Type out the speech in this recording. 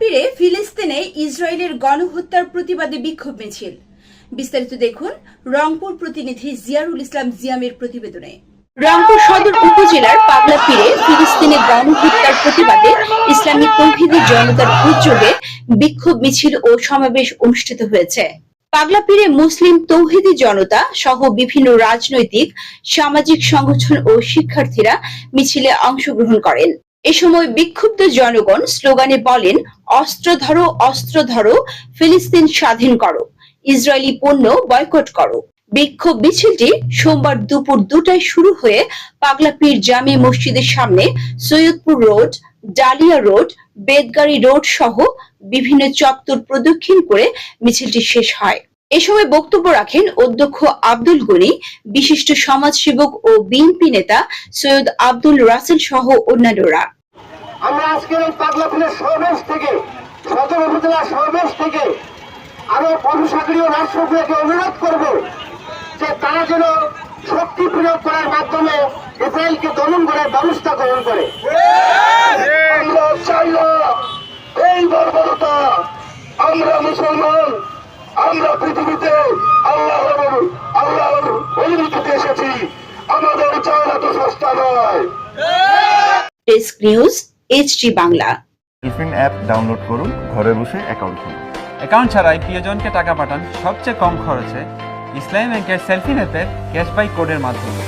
পীরে ফিলিস্তিনে ইসরায়েলের গণহত্যার প্রতিবাদে বিক্ষোভ মিছিল। বিস্তারিত দেখুন রংপুর প্রতিনিধি জিয়ারুল ইসলাম জিয়ামের প্রতিবেদনে। রংপুর সদর উপজেলার পাগলা পীরে ফিলিস্তিনে গণহত্যার প্রতিবাদে ইসলামী তৌহিদি জনতার উদ্যোগে বিক্ষোভ মিছিল ও সমাবেশ অনুষ্ঠিত হয়েছে। পাগলা পীরে মুসলিম তৌহিদি জনতা সহ বিভিন্ন রাজনৈতিক, সামাজিক সংগঠন ও শিক্ষার্থীরা মিছিলে অংশগ্রহণ করেন। এ সময় বিক্ষুব্ধ জনগণ স্লোগানে বলেন, অস্ত্র ধরো অস্ত্র ধরো, ফিলিস্তিন স্বাধীন করো, ইসরায়েলি পণ্য বয়কট করো। বিক্ষোভ মিছিলটি সোমবার দুপুর দুটায় শুরু হয়ে পাগলাপীর জামে মসজিদের সামনে Saidpur road, Dalia road Bedgari road সহ বিভিন্ন চত্বর প্রদক্ষিণ করে মিছিলটি শেষ হয়। এ সময় বক্তব্য রাখেন অধ্যক্ষ আব্দুল গনি বিশিষ্ট সমাজসেবক ও বিএনপি নেতা সৈয়দ আব্দুল রাসেল সহ অন্যান্যরা। আমরা আজকের এই পাগলাপুরের সমাবেশ থেকে সদর উপজেলার সমাবেশ থেকে আরও প্রশাসনীয় রাষ্ট্রগুলোকে অনুরোধ করব যে তারা যেন শক্তি প্রয়োগ করার মাধ্যমে ইসরায়েলকে দমন করার ব্যবস্থা গ্রহণ করে। এই বর্বরতা আমরা মুসলমান আমরা পৃথিবীতে আল্লাহর আল্লাহর অনুমতিতে এসেছি। আমাদের চাওয়া তো সস্তা নয়। Desk news HD Bangla. Tiffin app download করুন ঘরে বসে অ্যাকাউন্ট খুলুন। অ্যাকাউন্ট ছাড়াই প্রিয়জনকে টাকা পাঠান সবচেয়ে কম খরচে ইসলামী ব্যাংকের সেলফি নেপের ক্যাশ বাই কোডের মাধ্যমে।